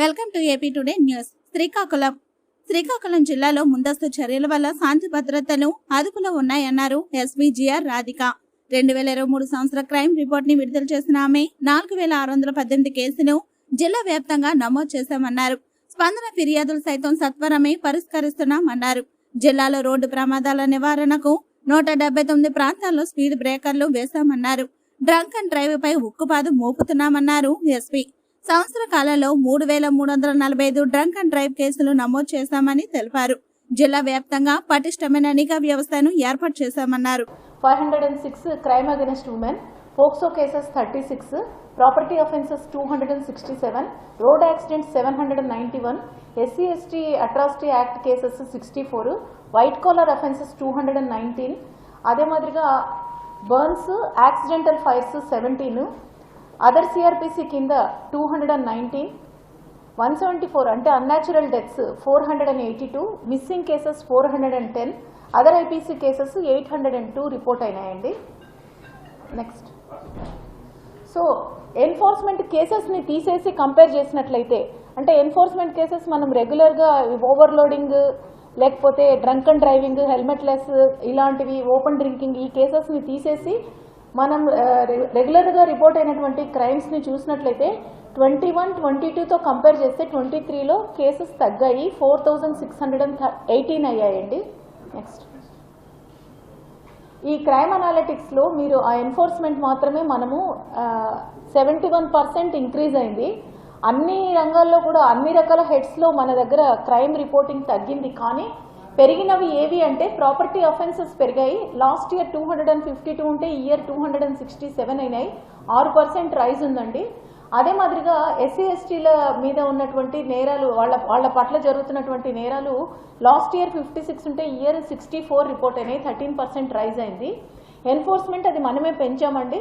Welcome to AP today news. Srikakulam. Srikakulam జిల్లాలో ముందస్తు చర్యల వల్ల శాంతి భద్రతలు అదుపులో ఉన్నాయన్నారు ఎస్వీజీఆర్ రాధిక. రెండు వేల ఇరవై మూడు సంవత్సర క్రైమ్ రిపోర్ట్ని విడుదల చేసిన ఆమె నాలుగు వేల ఆరు వందల పద్దెనిమిది కేసులు జిల్లా వ్యాప్తంగా నమోదు చేశామన్నారు. స్పందన ఫిర్యాదులు సైతం సత్వరమే పరిష్కరిస్తున్నామన్నారు. జిల్లాలో రోడ్డు ప్రమాదాల నివారణకు నూట డెబ్బై తొమ్మిది ప్రాంతాల్లో స్పీడ్ బ్రేకర్లు వేశామన్నారు. డ్రంక్ అండ్ డ్రైవ్ పై ఉక్కుపాదు మోపుతున్నామన్నారు ఎస్పీ. సంవత్సర కాలంలో మూడు వేల మూడు వందల నలభై ఐదు డ్రంక్ అండ్ డ్రైవ్ కేసులు నమోదు చేశామని తెలిపారు. జిల్లా వ్యాప్తంగా పటిష్టమైన నిఘా వ్యవస్థను ఏర్పాటు చేశామన్నారు. Five hundred and six crime against women POCSO cases thirty six property offences two hundred and sixty seven road accident seven hundred and ninety one SC ST atrocity act cases sixty four white collar offences two hundred and nineteen అదే మాదిరిగా burns accidental fires seventeen other CrPC కింద two hundred and nineteen one seventy four అంటే unnatural deaths four hundred and eighty two missing cases four hundred and ten other IPC cases eight hundred and two report అయినాయండి next so enforcement కేసెస్ని తీసేసి compare చేసినట్లయితే అంటే enforcement cases మనం రెగ్యులర్గా overloading లేకపోతే drunk and driving helmetless ఇలాంటివి open drinking ఈ కేసెస్ని తీసేసి మనం రెగ్యులర్గా రిపోర్ట్ అయినటువంటి క్రైమ్స్ని చూసినట్లయితే ట్వంటీ వన్ ట్వంటీ టూతో కంపేర్ చేస్తే ట్వంటీ త్రీలో కేసెస్ తగ్గాయి. Four thousand six hundred and eighteen అయ్యాయండి. నెక్స్ట్ ఈ క్రైమ్ అనాలిటిక్స్లో మీరు ఆ ఎన్ఫోర్స్మెంట్ మాత్రమే మనము సెవెంటీ వన్ పర్సెంట్ ఇంక్రీజ్ అయింది. అన్ని రంగాల్లో కూడా అన్ని రకాల హెడ్స్లో మన దగ్గర క్రైమ్ రిపోర్టింగ్ తగ్గింది. కానీ పెరిగినవి ఏవి అంటే ప్రాపర్టీ అఫెన్సెస్ పెరిగాయి. Last year two hundred and fifty two ఉంటే ఈ year two hundred and sixty seven అయినాయి. ఆరు పర్సెంట్ రైజ్ ఉందండి. అదే మాదిరిగా ఎస్సీ ఎస్టీల మీద ఉన్నటువంటి నేరాలు వాళ్ళ వాళ్ళ పట్ల జరుగుతున్నటువంటి నేరాలు లాస్ట్ ఇయర్ ఫిఫ్టీ సిక్స్ ఉంటే ఇయర్ సిక్స్టీ ఫోర్ రిపోర్ట్ అయినాయి. థర్టీన్ పర్సెంట్ రైజ్ అయింది. ఎన్ఫోర్స్మెంట్ అది మనమే పెంచామండి.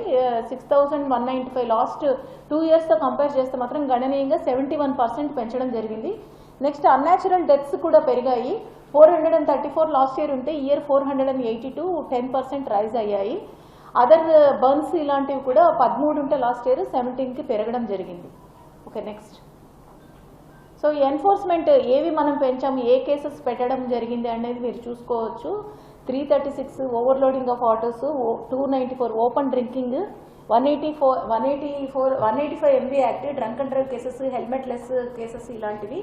Six thousand one ninety five last two ఇయర్స్తో compare చేస్తే మాత్రం గణనీయంగా సెవెంటీ వన్ పర్సెంట్ పెంచడం జరిగింది. నెక్స్ట్ అన్యాచురల్ డెత్స్ కూడా పెరిగాయి. Four hundred and thirty four last year ఉంటే year four hundred and eighty two ten percent rise అయ్యాయి. అదర్ బర్న్స్ ఇలాంటివి కూడా పదమూడు ఉంటే లాస్ట్ ఇయర్ సెవెంటీన్కి పెరగడం జరిగింది. Okay next. సో ఎన్ఫోర్స్మెంట్ ఏవి మనం పెంచాము ఏ కేసెస్ పెట్టడం జరిగింది అనేది మీరు చూసుకోవచ్చు. Three thirty six overloading of autos two ninety four open drinking one eighty four one eighty four one eighty five MB act drunk and drive cases helmetless cases ఇలాంటివి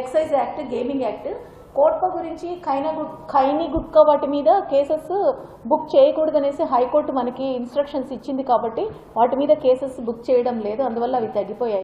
excise act gaming act COTPA గురించి ఖైనా గుట్ ఖైనీ గుట్కా వాటి మీద cases book చేయకూడదనేసి high court మనకి instructions ఇచ్చింది కాబట్టి వాటి మీద కేసెస్ బుక్ చేయడం లేదు అందువల్ల అవి తగ్గిపోయాయి.